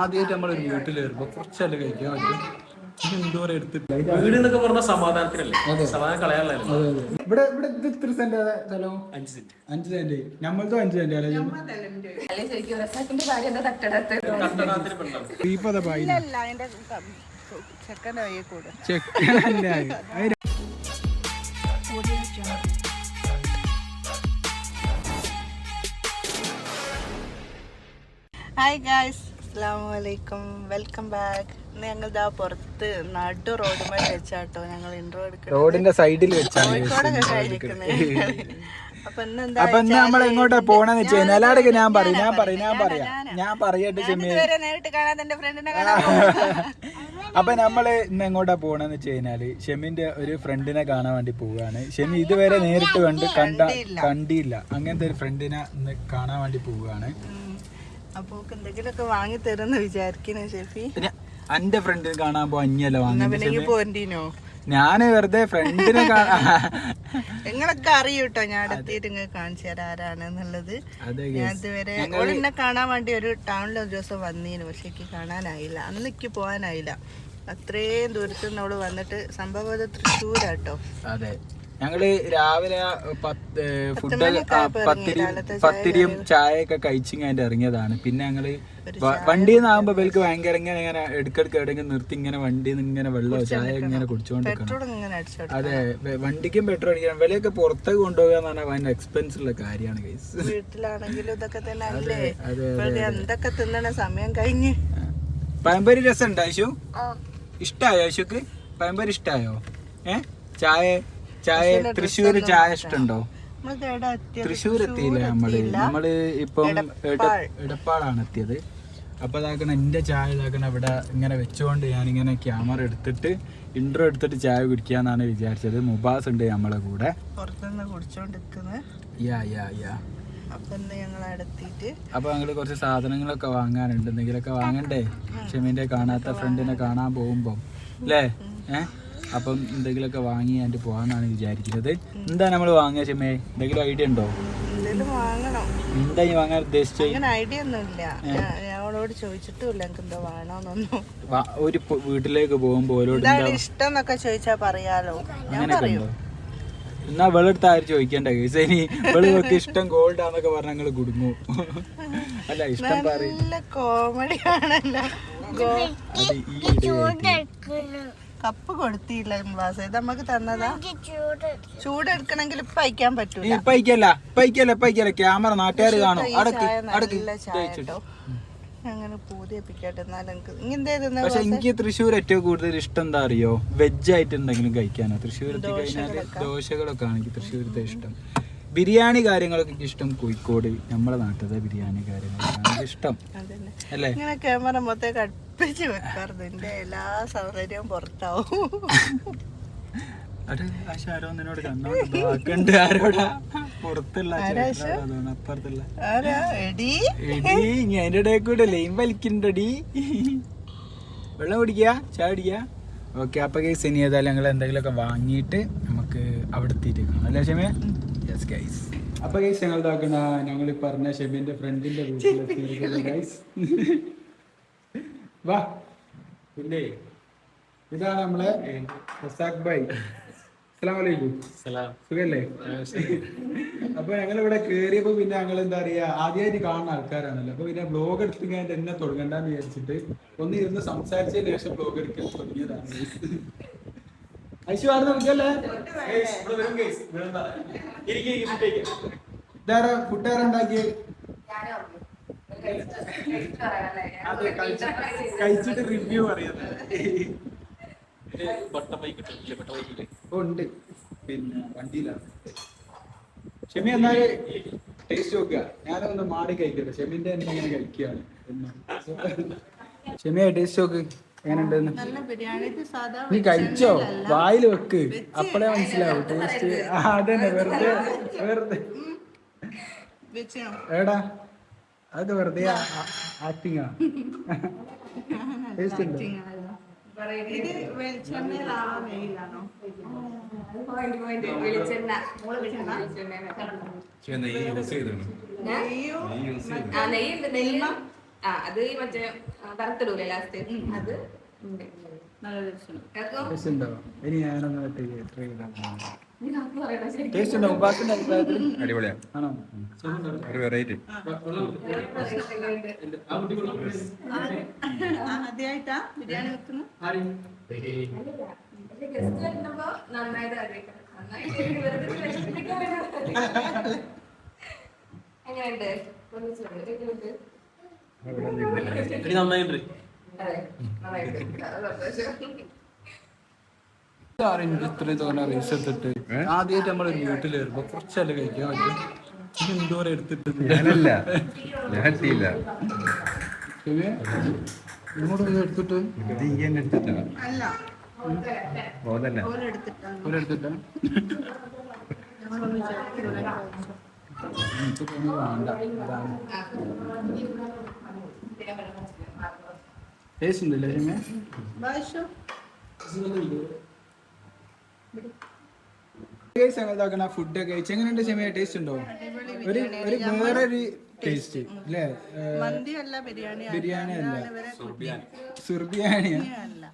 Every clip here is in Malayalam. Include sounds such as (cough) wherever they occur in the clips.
ആദ്യമായിട്ട് നമ്മളൊരു വീട്ടിൽ വരുമ്പോ കുറച്ചല്ല കഴിക്കാൻ പറ്റും. വീട് എന്നൊക്കെ പറഞ്ഞ സമാധാനത്തിനല്ലേ? സമാധാനം കളയാനുള്ളതല്ലേ? ഇവിടെ ഇവിടെ ഇത് ഇത്ര സെന്റ് സ്ഥലം അഞ്ച് അഞ്ച് അഞ്ച് ചെക്കനല്ല? ഹായ് ഗായ്സ് അസ്സാം വലൈക്കും വെൽക്കം ബാക്ക് ഞങ്ങൾ ഇതാ പുറത്ത് നടു റോഡ് മേൽ വെച്ചാട്ടോ. ഞങ്ങൾ ഇൻട്രോ റോഡിന്റെ സൈഡിൽ അപ്പൊ ഇന്ന് നമ്മൾ എങ്ങോട്ടാ പോണെന്ന് വെച്ചാൽ നിലാടൊക്കെ ഞാൻ പറയും ഞാൻ പറയും ഞാൻ പറയാം. ഞാൻ പറയട്ടെ. അപ്പൊ നമ്മൾ ഇന്ന് എങ്ങോട്ടാ പോണെന്ന് വെച്ച് കഴിഞ്ഞാൽ ഷെമിന്റെ ഒരു ഫ്രണ്ടിനെ കാണാൻ വേണ്ടി പോവുകയാണ് ഷെമി ഇതുവരെ നേരിട്ട് കണ്ട് കണ്ട കണ്ടില്ല. അങ്ങനത്തെ ഒരു ഫ്രണ്ടിനെ ഇന്ന് കാണാൻ വേണ്ടി പോവുകയാണ്. അപ്പൊ എന്തെങ്കിലുമൊക്കെ വാങ്ങി തരുമെന്ന് വിചാരിക്കുന്നു ഷെഫി. പിന്നെ എന്റെ ഫ്രണ്ടിനെ കാണാൻ പോ വാങ്ങി എന്നാ പോരണ്ടീനോ? ഞാൻ വെറുതെ ഫ്രണ്ടിനെ നിങ്ങളൊക്കെ അറിയൂട്ടോ ഞാൻ അടുത്തിട്ട് നിങ്ങൾക്ക് കാണിച്ചു തരാം ആരാണെന്നുള്ളത് ഞാൻ ഇതുവരെ ഓളെന്നെ കാണാൻ വേണ്ടി ഒരു ടൗണിൽ ഒരു ദിവസം വന്നീനു പക്ഷെ എനിക്ക് കാണാനായില്ല. അന്ന് എനിക്ക് പോകാനായില്ല അത്രയും ദൂരത്ത് നിന്ന് അവൾ വന്നിട്ട് സംഭവം അത് തൃശ്ശൂരാട്ടോ അതെ. ഞങ്ങൾ രാവിലെ പത്ത് ഫുഡ്. പത്തിരിയും പത്തിരിയും ചായയൊക്കെ കഴിച്ചിങ്ങനെ ഇറങ്ങിയതാണ്. പിന്നെ ഞങ്ങൾ വണ്ടിയിൽ നിന്നാകുമ്പോ ഇവർക്ക് ഭയങ്കര ഇങ്ങനെ ഇങ്ങനെ എടുക്കെടുക്ക് എവിടെയെങ്കിലും നിർത്തി ഇങ്ങനെ വണ്ടിയിൽ നിന്ന് ഇങ്ങനെ വെള്ളമോ ചായ ഇങ്ങനെ കുടിച്ചുകൊണ്ടിരിക്കണം പെട്രോൾ ഇങ്ങനെ അടിച്ചോട്ടെ അതെ വണ്ടിക്കും പെട്രോൾ അടിക്കണം. വിലയൊക്കെ പുറത്തേക്ക് കൊണ്ടുപോകുക എന്ന് പറഞ്ഞാൽ ഭയങ്കര എക്സ്പെൻസ് ഉള്ള കാര്യമാണ് ഗൈസ് വീട്ടിലാണെങ്കിലും ഇതൊക്കെ തന്നെ അല്ലേ? അതെ എന്തൊക്കെ തിന്നണ സമയം കഴിഞ്ഞ്. പഴംപൊരി ഉണ്ടോ ഇഷ്ടായോ അശുക്ക് പഴംപൊരി ഇഷ്ടായോ? ഏ? ചായ? ചായ തൃശ്ശൂര് ചായ ഇഷ്ടമുണ്ടോ? എത്തിയത് തൃശ്ശൂർ എത്തിയില്ല നമ്മൾ. നമ്മൾ ഇപ്പം എട- എടപ്പാളാണ് എത്തിയത്. അപ്പൊ ഇതാക്കണ എന്റെ ചായ ഇതാക്കണ ഇവിടെ ഇങ്ങനെ വെച്ചുകൊണ്ട് ഇങ്ങനെ ക്യാമറ എടുത്തിട്ട് ഇൻട്രോ എടുത്തിട്ട് ചായ കുടിക്കാന്നാണ് വിചാരിച്ചത്. മുബാസ് ഉണ്ട് നമ്മളെ കൂടെ. യാ യാ യാ. അപ്പൊ ഞങ്ങൾ കുറച്ച് സാധനങ്ങളൊക്കെ വാങ്ങാനുണ്ട്. എന്തെങ്കിലുമൊക്കെ വാങ്ങണ്ടേ? ഷെമീന്റെ കാണാത്ത ഫ്രണ്ടിനെ കാണാൻ പോകുമ്പോ. അല്ലേ ഏ? അപ്പം എന്തെങ്കിലുമൊക്കെ വാങ്ങി അതിന്റെ പോകാന്നാണ് വിചാരിക്കുന്നത്. എന്താ നമ്മൾ വാങ്ങിയ ചെമ്മേ? എന്തെങ്കിലും ഐഡിയ ഉണ്ടോ? എന്താ ഈ വാങ്ങാൻ ഉദ്ദേശിച്ചത്? ഐഡിയ ഒന്നുമില്ല. അവളോട് എനിക്ക് എന്താ വേണോന്നൊന്നും. ഒരു വീട്ടിലേക്ക് പോകുമ്പോ ഓരോട് എന്താണ് ഇഷ്ടം എന്നൊക്കെ ചോദിച്ചാ പറയാലോ. ഞാൻ പറയും. എന്നാ വെള്ളെടുത്ത് ആര് ചോദിക്കണ്ട കേസ്. ഇനി വെളുവൊക്കെ ഇഷ്ടം ഗോൾഡ് ആന്നൊക്കെ പറഞ്ഞ ഞങ്ങൾ കുടുങ്ങു. അല്ല ഇഷ്ടം പറയും. നല്ല കപ്പ് കൊടുത്തില്ല ക്ലാസ് ഇത് നമുക്ക് തന്നതാ. ചൂടെടുക്കണമെങ്കിൽ ഇപ്പൊ അയക്കാൻ പറ്റൂല. ഇപ്പൊ അയക്കല്ല ഇപ്പൊ അയക്കല്ല ഇപ്പൊ അയക്കല്ല ക്യാമറ നാട്ടുകാർ കാണും അങ്ങനെ പൂതിയപ്പിക്കട്ടെ പക്ഷെ എനിക്ക് തൃശ്ശൂർ ഏറ്റവും കൂടുതൽ ഇഷ്ടം എന്താ അറിയോ? വെജ് ആയിട്ട് എന്തെങ്കിലും കഴിക്കാനോ. തൃശ്ശൂർ ദോശകളൊക്കെ. ആണ് എനിക്ക് തൃശ്ശൂരത്തെ ഇഷ്ടം. ബിരിയാണി കാര്യങ്ങളൊക്കെ എനിക്ക് ഇഷ്ടം കോഴിക്കോട് നമ്മളെ നാട്ടിലെ ബിരിയാണി കാര്യങ്ങളൊക്കെ ഇഷ്ടം. അല്ലേ? ഇങ്ങനെ ക്യാമറ മൊത്തം കടുപ്പിച്ച് വെക്കാറുണ്ട്. എന്റെ എല്ലാ സൗകര്യവും പുറത്താവും. വെള്ളം കുടിക്കുക ചായ കുടിക്കുക ഓക്കെ അപ്പൊ കേസ് ഇനി ഏതായാലും ഞങ്ങൾ എന്തെങ്കിലുമൊക്കെ വാങ്ങിയിട്ട് നമുക്ക് അവിടെ എത്തിയിട്ട് കാണാം. അല്ലേ ഷെമേ യെസ് ഗൈസ് അപ്പൊ ഗൈസ് ഞങ്ങൾ ഞങ്ങൾ പറഞ്ഞ ഷെബിന്റെ ഫ്രണ്ടിന്റെ ഗൈസ് (laughs) വാ. പിന്നെ ഇതാണ് നമ്മളെ റസാഖ് സലാം സുഖല്ലേ? അപ്പൊ ഞങ്ങൾ ഇവിടെ കേറിയപ്പോ പിന്നെ ഞങ്ങൾ എന്താ പറയാ ആദ്യമായിട്ട് കാണുന്ന ആൾക്കാരാണല്ലോ. അപ്പൊ പിന്നെ ബ്ലോഗ് എടുത്തിങ്ങനെ എന്നെ തുടങ്ങണ്ടെന്ന് വിചാരിച്ചിട്ട് ഒന്ന് ഇരുന്ന് സംസാരിച്ചതിന് ശേഷം ബ്ലോഗ് എടുക്കാൻ തുടങ്ങിയതാണ് നമുക്കല്ലേ? ഇതാരാ? കഴിച്ചിട്ട് റിവ്യൂ പറയുന്നത് ഉണ്ട്. പിന്നെ വണ്ടിയിലാണ്. ഷെമി എന്നാൽ ടേസ്റ്റ് നോക്കുക. ഞാനൊന്ന് മാടി കഴിക്കട്ടെ. ഷെമിന്റെ എന്നെ ഇങ്ങനെ കഴിക്കുകയാണ്. (laughs) ഷെമിയ ടേസ്റ്റ് നോക്ക്. സാധാ നീ കഴിച്ചോ? വായിൽ വെക്ക്. അപ്പളേ മനസ്സിലാവും. ടേസ്റ്റ് അതന്നെ വെറുതെ വെറുതെ. എടാ അത് വെറുതെ ആക്ടിങ് ആ ടേസ്റ്റ് ഉണ്ട്? ആ നെയ്യുണ്ട് നെയ്യ്. ആ അത് മറ്റേ വറുത്തിടൂലേ ലാസ്റ്റ് അത് ആദ്യമായിട്ടാ ബിരിയാണി വെക്കുന്നത്? (laughs) എങ്ങനെയുണ്ട് ഒന്നിച്ച് പറയൂ. എങ്ങനെയുണ്ട്? എടി നന്നായിട്ടുണ്ട് എനിക്ക് ഇത്രയും തോന്നാ റൈസ് എടുത്തിട്ട് ആദ്യമായിട്ട് നമ്മൾ വീട്ടിൽ വരുമ്പോ കുറച്ചല്ലേ കഴിക്കാൻ പറ്റും. ഇത് എന്തോരം എടുത്തിട്ട് ഞാനല്ല. ഞാൻ എത്തിയില്ല. ഇങ്ങോട്ട് എടുത്തിട്ട്? ഇത് ഈ എടുത്തിട്ടാ? ചേർത്ത് എനിക്ക് വേണ്ട. ടേസ്റ്റ് ഉണ്ടല്ലേ ഭാഷ ഞങ്ങൾ ഫുഡ് കഴിച്ചു. എങ്ങനെയുണ്ട് ചെമ്മ ടേസ്റ്റ് ഉണ്ടോ? ഒരു ഒരു വേറൊരു ടേസ്റ്റ് അല്ലേ മന്തി അല്ല ബിരിയാണി അല്ല. ബിരിയാണി അല്ല സുർബിയാണിയാ? അല്ല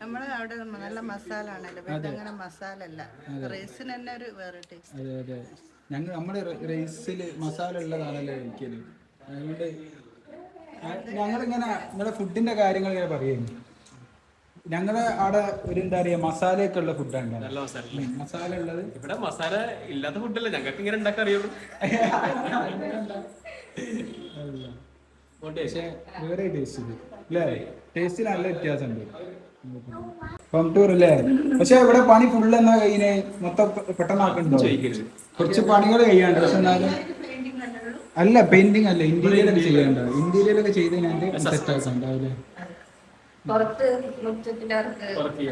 നമ്മൾ അവിടെ നല്ല മസാല ആണല്ലോ അങ്ങനെ മസാല അല്ല റൈസിന് തന്നെ ഒരു വേറെ ടേസ്റ്റ് അതെ അതെ. ഞങ്ങൾ നമ്മുടെ റൈസിൽ മസാല ഉള്ളതാണല്ലോ കഴിക്കൽ അതുകൊണ്ട് ഞങ്ങളിങ്ങനെ നിങ്ങളുടെ ഫുഡിന്റെ കാര്യങ്ങൾ ഇങ്ങനെ പറയുന്നു ഞങ്ങളെ അവിടെ ഒരു എന്താ പറയാ മസാലയൊക്കെ ഉള്ള ഫുഡാണ് നല്ല മസാല മസാല ഉള്ളത്. ഇവിടെ മസാല ഇല്ലാത്ത ഫുഡല്ല ഞങ്ങൾക്ക് ഇങ്ങനെ ഉണ്ടാക്കാൻ അറിയുള്ളൂ. പക്ഷെ വേറെ ടേസ്റ്റ് അല്ലേ ടേസ്റ്റിൽ നല്ല വ്യത്യാസമുണ്ട്. ഹോം ടൂർ അല്ലേ പക്ഷെ ഇവിടെ പണി ഫുള്ള് എന്നാ കഴിഞ്ഞ് മൊത്തം പെട്ടെന്നാക്കുന്നുണ്ടോ? കുറച്ച് പണികൾ കഴിയാണ്ട് പക്ഷെ എന്നാലും അല്ല പെയിന്റിംഗ് അല്ല ഇന്റീരിയലൊക്കെ ചെയ്യണ്ട? ഇന്റീരിയലൊക്കെ ചെയ്ത് ഞാൻ സെറ്റ് ആക്കണ്ടാവില്ലേ പുറത്ത് മുറ്റത്തിന്റെ പുറത്ത്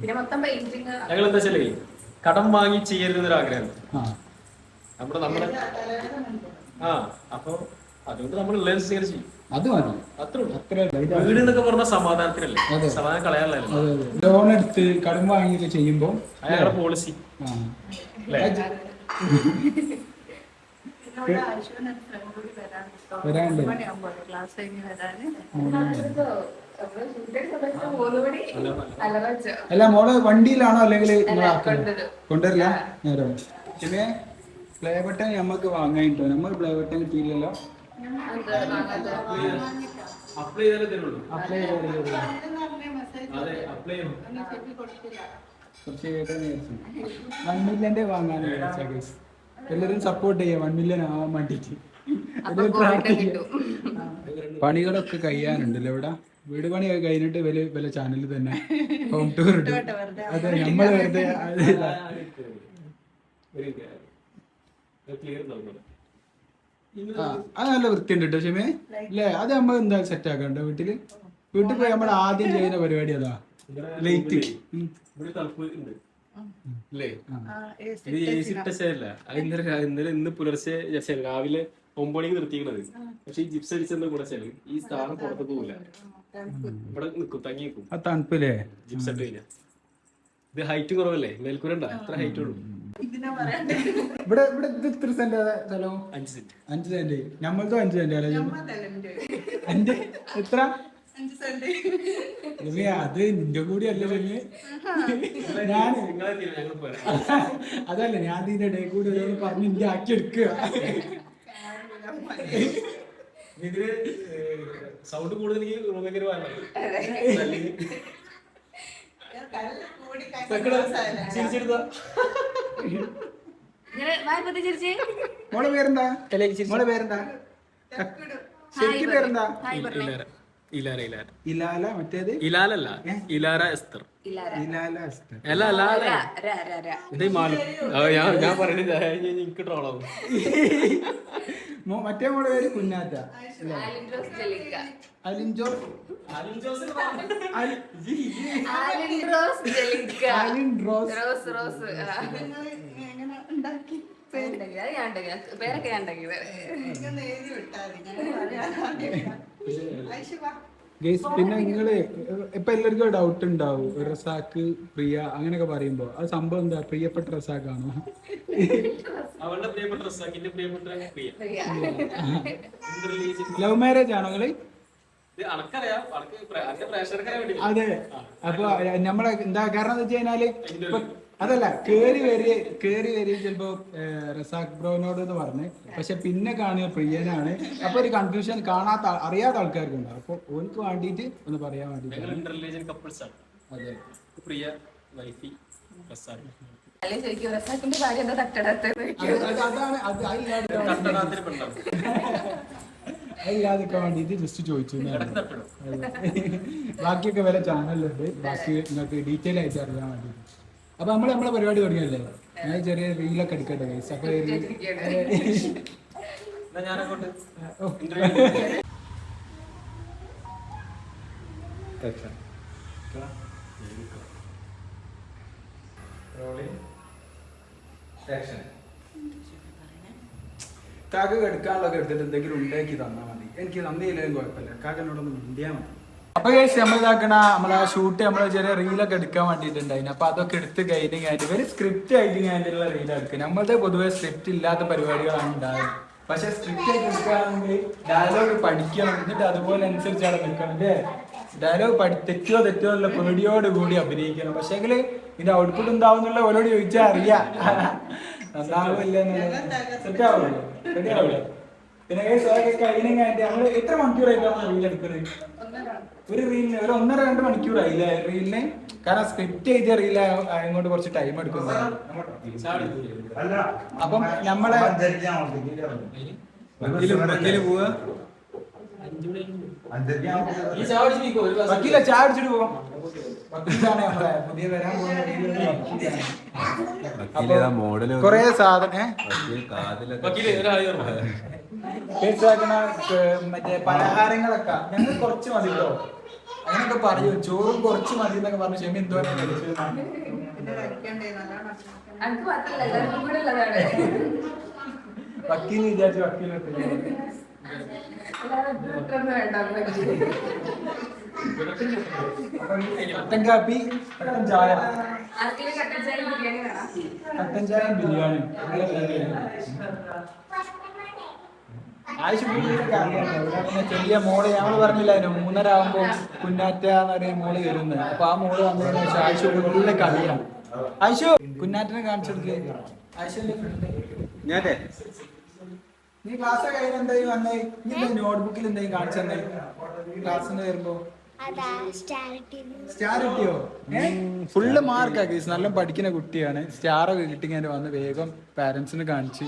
പിന്നെ മൊത്തം പെയിന്റിംഗ് ഞങ്ങൾ എന്താ വെച്ചാലേ കടം വാങ്ങി ചെയ്യരുതെന്നൊരു ആഗ്രഹം ആ. നമ്മുടെ നമ്മുടെ ആ അപ്പൊ അതുകൊണ്ട് നമ്മൾ ഉള്ളത് ഇങ്ങനെ ചെയ്യും. അത് മതി. അത്രേ വീട് എന്നൊക്കെ പറഞ്ഞ സമാധാനത്തിനല്ലേ. സമാധാനം അതെ ലോൺ എടുത്ത് കടം വാങ്ങിയൊക്കെ ചെയ്യുമ്പോ അയാളുടെ പോളിസി അല്ലേ (laughs) ഇവിടെ ആഴ്ചയിൽ ഫ്രണ്ട് കൂടി വരാൻ വരാണ്ട് അല്ല മോൾ വണ്ടിയിലാണോ അല്ലെങ്കിൽ. കൊണ്ടുവരില്ല നേരോ പിന്നെ പ്ലേ ബട്ടൺ നമുക്ക് വാങ്ങാനിട്ടോ? നമ്മൾ പ്ലേ ബട്ടൺ കിട്ടിയില്ലല്ലോ? അപ്ലൈ ചെയ്താലേ തരുള്ളൂ. അപ്ലൈ കുറച്ച് കേട്ടെന്ന് വിചാരിച്ചു. വൺ മില്യന്റെ വാങ്ങാൻ എല്ലാവരും സപ്പോർട്ട് ചെയ്യാം. വൺ മില്യൺ ആവാൻ വേണ്ടിട്ട് പണികളൊക്കെ കഴിയാനുണ്ടല്ലോ ഇവിടെ. വീട് പണിയൊക്കെ കഴിഞ്ഞിട്ട് വലിയ വല്ല ചാനലിൽ തന്നെ ഹോം ടൂർ ഇട്ടു അതെ നമ്മൾ വെറുതെ അത് നല്ല വൃത്തിയുണ്ട് കേട്ടോ ഷമേ. അല്ലേ അത് നമ്മൾ എന്താ സെറ്റ് ആക്കണ്ട വീട്ടിൽ? വീട്ടിൽ പോയി നമ്മൾ ആദ്യം ചെയ്യുന്ന പരിപാടി അതാ ലൈറ്റ് ഉണ്ട്. അല്ലേ ഇത് എ സി ടച്ചല്ല ഇന്നലെ ഇന്നലെ ഇന്ന് പുലർച്ചെ രാവിലെ ഒമ്പണിക്ക് മണിക്ക് നിർത്തിക്കണത് പക്ഷെ ഈ ജിപ്സ് അടിച്ചെന്ന് കൂടെ ചെൽ ഈ സ്ഥാനം പുറത്ത് പോകില്ല ഇവിടെ നിൽക്കും തങ്ങി നിൽക്കും ആ തണുപ്പില്ലേ? ജിപ്സ് ഇട്ട് കഴിഞ്ഞാ. ഇത് ഹൈറ്റ് കുറവല്ലേ? മേൽക്കൂര ഉണ്ടാ? എത്ര ഹൈറ്റ് ഉള്ളൂ. ഇവിടെ ഇവിടെ ഇത് എത്ര സെന്റ് സ്ഥലം? അഞ്ച് സെന്റ്. അഞ്ച് സെന്റ്. നമ്മൾക്കും അഞ്ച് സെന്റ് അല്ലേ? എന്റെ എത്ര? അത് നിന്റെ കൂടി അല്ല ഷമേ ഞാൻ ഞങ്ങൾ പോരാ. അതല്ല ഞാൻ ഇതിന്റെ ഇടയിൽ കൂടി ഒരാൾ പറഞ്ഞ് ഇന്ത്യ ആക്കി എടുക്കുക. ഇതിന് സൗണ്ട് കൂടുതൽ റൂമിലേക്ക് മോളെ പേരെന്താ? മോളെ പേരെന്താ? ശരിക്കും പേരെന്താ? ഇലാര ഇലാര? ഇലാല മറ്റേത്? ഇലാലല്ല. ഇലാര എസ്തർ. ഇലാല അസ്തർ. അല്ല അല്ല അല്ല. ര, ര, ര, ര. ഇത് മാലു ഞാൻ ഞാൻ പറയുന്നത് എനിക്ക് ട്രോളാവും. മറ്റേ മോളെ പേര് കുഞ്ഞാറ്റ. ഉണ്ടാക്കി? ഉണ്ടാക്കി. അത് ഞാൻ ഉണ്ടാക്കി. പേരൊക്കെ ഞാൻ ഉണ്ടാക്കിയത് ഗൈസ് പിന്നെ നിങ്ങൾ ഇപ്പൊ എല്ലാവർക്കും ഡൗട്ട് ഉണ്ടാവും. റസാക്ക് പ്രിയ അങ്ങനെയൊക്കെ പറയുമ്പോ. അത് സംഭവം എന്താ? പ്രിയപ്പെട്ട റസാക്കാണോ? അവളുടെ പ്രിയപ്പെട്ട റസാക്കിന്റെ പ്രിയപ്പെട്ട പ്രിയ. ലവ് മാരേജ് ആണോ നിങ്ങൾ? അതെ. അപ്പൊ നമ്മളെ എന്താ കാരണം എന്താ വെച്ച് കഴിഞ്ഞാൽ ഇപ്പൊ അതല്ല കേറി വരി കേറി വരി ചിലപ്പോ റസാഖ് ബ്രോനോട് എന്ന് പറഞ്ഞ്. പക്ഷെ പിന്നെ കാണിയ പ്രിയനാണ്. അപ്പൊ ഒരു കൺഫ്യൂഷൻ കാണാത്ത അറിയാത്ത അറിയാത്ത ആൾക്കാർക്കുണ്ട്. അപ്പൊ ഓർക്ക് വേണ്ടിയിട്ട് ഒന്ന് പറയാൻ വേണ്ടിട്ട്. ഇന്റർലിജൻ ആണ്. അതെ. പ്രിയ വൈഫി ചോദിക്കും റസാക്കിന്റെ ഭാര്യ എന്താ തട്ടടാത്തത്? അത് അത് അതാണ് അത് അതില്ലാതൊക്കെ വേണ്ടിയിട്ട് ജസ്റ്റ് ചോദിച്ചു. ബാക്കിയൊക്കെ വരെ ചാനലുണ്ട് ബാക്കി നിങ്ങൾക്ക് ഡീറ്റെയിൽ ആയിട്ട് അറിയാൻ വേണ്ടിയിട്ട് അപ്പൊ നമ്മൾ നമ്മളെ പരിപാടി തുടങ്ങിയല്ലേ ഞാൻ ചെറിയ റീലൊക്കെ എടുക്കട്ടെ ഗൈസ് അപ്പൊ. കാക്ക എടുക്കാനുള്ളതൊക്കെ എടുത്തിട്ട് എന്തെങ്കിലും ഉണ്ടാക്കി തന്നാൽ മതി. എനിക്ക് തന്നില്ലെങ്കിലും കുഴപ്പമില്ല. കാക്കനോടൊന്ന് മിണ്ടിയാൽ മതി. അപ്പൊ ഗൈസ് നമ്മൾ ഇതാക്കണ നമ്മളെ ഷൂട്ട് നമ്മൾ ചെറിയ റീലൊക്കെ എടുക്കാൻ വേണ്ടിയിട്ടുണ്ടായിരുന്നു അപ്പൊ അതൊക്കെ എടുത്ത് കഴിഞ്ഞ് കഴിഞ്ഞിട്ട് ഇവർ സ്ക്രിപ്റ്റ് ആയിട്ട് കഴിഞ്ഞിട്ടുള്ള റീൽ എടുക്കുക നമ്മളത് പൊതുവെ സ്ക്രിപ്റ്റ് ഇല്ലാത്ത പരിപാടികളാണ് ഉണ്ടാകുന്നത് പക്ഷെ സ്ക്രിപ്റ്റ് ആയിട്ട് എടുക്കുകയാണെങ്കിൽ ഡയലോഗ് പഠിക്കണം. എന്നിട്ട് അതുപോലെ അനുസരിച്ചാണ് നിൽക്കണം ഡയലോഗ് പഠി തെറ്റോ തെറ്റോ എന്നുള്ള പേടിയോട് കൂടി അഭിനയിക്കണം. പക്ഷേങ്കിൽ ഇതിന്റെ ഔട്ട്പുട്ട് ഉണ്ടാവുന്നുള്ള ഓരോട് ചോദിച്ചാൽ അറിയാം. നന്നാവില്ല സെറ്റ് ആവില്ല റെഡി പിന്നെ അതൊക്കെ കഴിഞ്ഞ നമ്മൾ എത്ര മണിക്കൂറായിട്ടാണ് റീൽ എടുക്കുന്നത് ഒരു റീലിന് ഒരു ഒന്നര രണ്ട് മണിക്കൂറായില്ലേ റീലിന് കാരണം സ്ക്രിപ്റ്റ് എഴുതിയ റീൽ അങ്ങോട്ട് കുറച്ച് ടൈം എടുക്കുന്നു അപ്പം നമ്മളെ പോവാ. ചാടിച്ചിട്ട് വക്കീല പോവാം. കുറേ സാധനം മറ്റേ പലഹാരങ്ങളൊക്കെ ഞങ്ങൾ കുറച്ച് മതി കേട്ടോ അങ്ങനെയൊക്കെ പറഞ്ഞു ചോറും കുറച്ച് മതി എന്നൊക്കെ പറഞ്ഞു. ക്ഷമ എന്തോ വക്കീൽ വിചാരിച്ചു വേണ്ട കട്ടൻ കാപ്പി കട്ടൻ ചായ. കട്ടൻ ചായ ബിരിയാണി ചെറിയ മോൾ ഞങ്ങൾ പറഞ്ഞില്ലായിരുന്നു മൂന്നര ആകുമ്പോ കുന്നാറ്റ എന്ന് പറയുന്ന മോൾ വരുന്നത് അപ്പൊ ആ മോൾ വന്നതിന് ശേഷം ആയിഷ ഉള്ള കളിയാണ്. ആയിഷു കുന്നാറ്റിനെ കാണിച്ചു ആയിഷന്റെ ഫ്രണ്ട് നീ ക്ലാസ് കഴിഞ്ഞ എന്തായി വന്നേ? നീ നോട്ട്ബുക്കിൽ എന്തെങ്കിലും കാണിച്ചെന്നേ ക്ലാസ്സിന് വരുമ്പോ? സ്റ്റാർ കിട്ടിയോ? ഫുള്ള് മാർക്കാ കേസ് നല്ല പഠിക്കുന്ന കുട്ടിയാണ്. സ്റ്റാർ ഒക്കെ കിട്ടി ഞാൻ വന്ന് വേഗം പാരന്റ്സിന് കാണിച്ച്.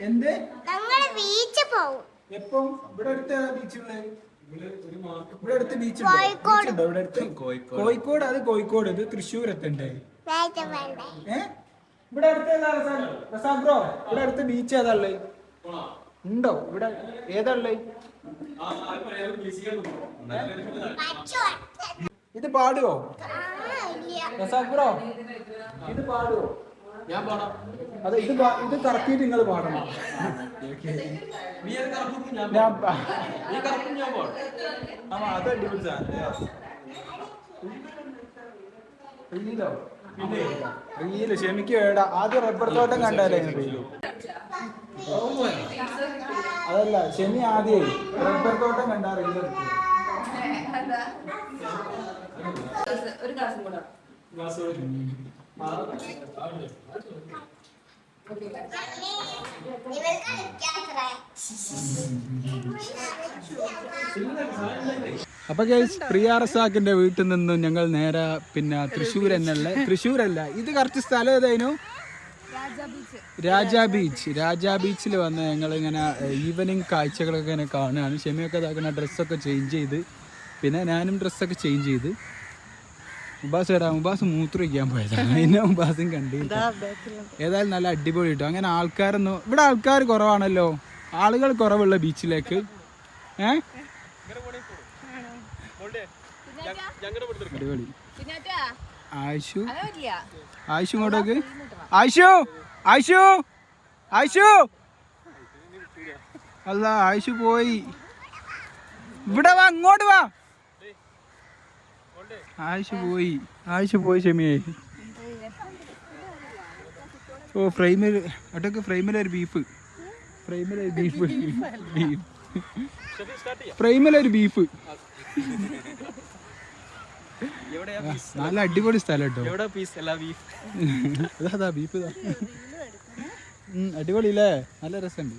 എന്ത്? എപ്പം? ഇവിടെ അടുത്ത് ബീച്ചുള്ള ഇവിടെ അടുത്ത് ബീച്ച് കോഴിക്കോട്. ഇവിടെ അടുത്ത്? കോഴിക്കോട്. അത് കോഴിക്കോട്. ഇത് തൃശ്ശൂർ എത്തണ്ടേ വേണ്ട വേണ്ട ഏ? ഇവിടെ അടുത്ത് ഏതാ റസാഖ്? റസാഖ് ബ്രോ ഇവിടെ അടുത്ത് ബീച്ച് ഏതാ ഉള്ളത് ഉണ്ടോ? ഇവിടെ ഏതാ ഉള്ളത് ആ, അത് പറയാം, അത് മ്യൂസിയം ഉണ്ട്. ഇത് പാടുവോ? ബ്രോ ഇത് പാടുവോ? ഞാൻ പാടാം. അത് ഇത് ഇത് കറക്കിയിട്ട് നിങ്ങൾ പാടണം. അത് അടിപൊളി സാധനം. റീലോ? ക്ഷമിക്ക് വേണ്ട ആദ്യം റബ്ബർ തോട്ടം കണ്ടാലേ റീൽ അതല്ല ക്ഷമി ആദ്യം റബ്ബർ തോട്ടം കണ്ടാ റീൽ. ഒരു ഗ്ലാസ് കൂടെ ഗ്ലാസ് കൊടുക്കും. ആ, ആ, ഉണ്ട്. ഇവർക്ക് കളിക്കാത്രേ അപ്പൊ ഗൈസ് പ്രിയ റസാക്കിന്റെ വീട്ടിൽ നിന്നും ഞങ്ങൾ നേരെ പിന്നെ തൃശ്ശൂർ തന്നെയുള്ള തൃശ്ശൂരല്ല ഇത് കറക്റ്റ് സ്ഥലം ഏതായിരുന്നു? രാജാ ബീച്ച്. രാജാ ബീച്ചിൽ വന്ന് ഞങ്ങൾ ഇങ്ങനെ ഈവനിങ് കാഴ്ചകളൊക്കെ ഇങ്ങനെ കാണുകയാണ്. ഷെമിയൊക്കെ ഇതാക്കുന്ന ഡ്രസ്സൊക്കെ ചേഞ്ച് ചെയ്ത് പിന്നെ ഞാനും ഡ്രസ്സൊക്കെ ചേഞ്ച് ചെയ്ത്. മുബാസ് വരാ. മുബാസ് മൂത്രമൊഴിക്കാൻ പോയതാണ് പിന്നെ മുബാസും കണ്ടു ഏതായാലും നല്ല അടിപൊളി കിട്ടും അങ്ങനെ ആൾക്കാരൊന്നും ഇവിടെ ആൾക്കാർ കുറവാണല്ലോ. ആളുകൾ കുറവുള്ള ബീച്ചിലേക്ക് ഏ? അടിപൊളി. ആയിഷു. ആയിഷു ഇങ്ങോട്ടേക്ക്. ആയിഷു! ആയിഷു! ആയിഷു! അല്ല ആയിഷു പോയി. ഇവിടെ വാ അങ്ങോട്ട് വാ. ആയിഷു പോയി. ആയിഷു പോയി ക്ഷമിയേ ഓ ഫ്രെയിമിൽ അട്ടൊക്കെ ഫ്രെയിമിലൊരു ബീഫ് ഫ്രെയിമിലൊരു ബീഫ് ബീഫ് ഫ്രെയിമിലൊരു ബീഫ് നല്ല അടിപൊളി സ്ഥലം കേട്ടോ എല്ലാ ബീഫ് ഇതാ. അടിപൊളിയില്ലേ? നല്ല രസമുണ്ട്.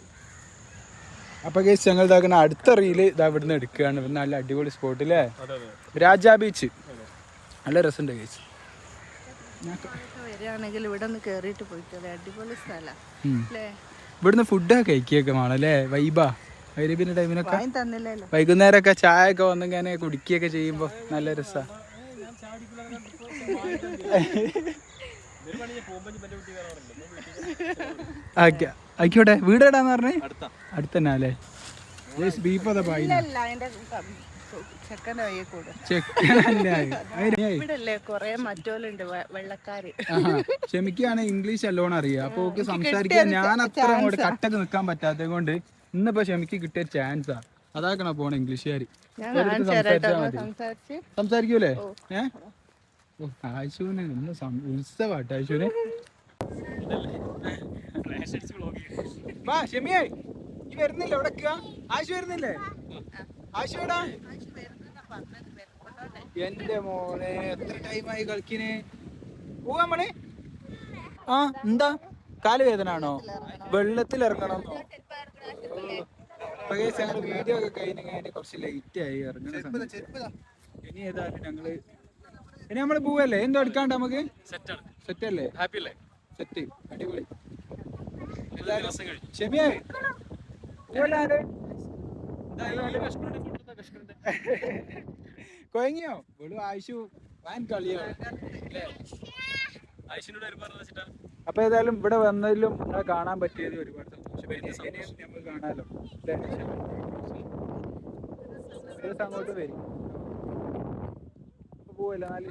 അപ്പൊ കേസ് ഞങ്ങൾ ഇതാക്കുന്ന അടുത്ത റീൽ ഇതാ ഇവിടുന്ന് എടുക്കുകയാണ്. നല്ല അടിപൊളി സ്പോട്ടില്ലേ രാജാ ബീച്ച് നല്ല രസമുണ്ട് കേസ് വരികയാണെങ്കിൽ ഇവിടെ നിന്ന് കയറിയിട്ട് പോയിക്കോളെ. അടിപൊളി സ്ഥലം. അല്ലേ ഇവിടുന്ന് ഫുഡൊക്കെ കഴിക്കുകയൊക്കെ വേണം അല്ലേ വൈബാ വൈരബിന്റെ ടൈമിനൊക്കെ വൈകുന്നേരമൊക്കെ ചായ ഒക്കെ വന്നിങ്ങനെ കുടിക്കുകയൊക്കെ ചെയ്യുമ്പോ നല്ല രസാ. ആക്കി- ആയിക്കോട്ടെ. വീട് എടാന്ന് പറഞ്ഞേ അടുത്തന്നെ അല്ലേ? ബീഫ് അതാ ചെക്കന്റെ വയ്യെ കൂടെ. ചെക്കനല്ലേ ഇവിടെ അല്ലേ കൊറേ മറ്റോലുണ്ട് വെള്ളക്കാര്. ക്ഷമിക്കുകയാണ് ഇംഗ്ലീഷ് അല്ലോണം അറിയാം. അപ്പൊ ഓക്ക് സംസാരിക്കാൻ ഞാൻ അത്ര അങ്ങോട്ട് കട്ടക്ക് നിക്കാൻ പറ്റാത്തത് കൊണ്ട് ഇന്നിപ്പോ ക്ഷമിക്ക് കിട്ടിയ ചാൻസാ. അതാക്കണ പോണ ഇംഗ്ലീഷുകാര്? സംസാരിക്കൂലേ? ഏഹ് ആശുവിന് ഇന്ന് ഉത്സവാട്ടോ ആശുവിന് വാ ഈ വരുന്നില്ല? ഇവിടെ ആശു വരുന്നില്ലേ? ആശു എടാ എന്റെ മോനെ എത്ര ടൈമായി കളിക്കിന് പോവാ മണി ആ എന്താ? കാൽ വേദന ആണോ വെള്ളത്തിൽ ഇറങ്ങണം ഞങ്ങൾ വീഡിയോ ഒക്കെ കഴിഞ്ഞ് കഴിഞ്ഞ് കുറച്ച് ലൈറ്റ് ആയി ഇറങ്ങുന്ന സമയത്ത്. ഇനി ഏതായാലും ഞങ്ങൾ ഇനി നമ്മൾ പോവല്ലേ? എന്തോ എടുക്കാണ്ട് നമുക്ക്? സെറ്റ് അല്ലേ? ഹാപ്പി അല്ലേ? സെറ്റ് അടിപൊളി. ക്ഷമിയേ പോവല്ലാണ്ട് കൊയങ്ങിയോ? വെളു ആയിഷു വാൻ കളിയോ. അപ്പൊ ഏതായാലും ഇവിടെ വന്നതിലും നിങ്ങളെ കാണാൻ പറ്റിയത് ഒരുപാട് സന്തോഷം. നമുക്ക് കാണാലോ? അങ്ങോട്ട് വരും. പോവല്ലോ നാല്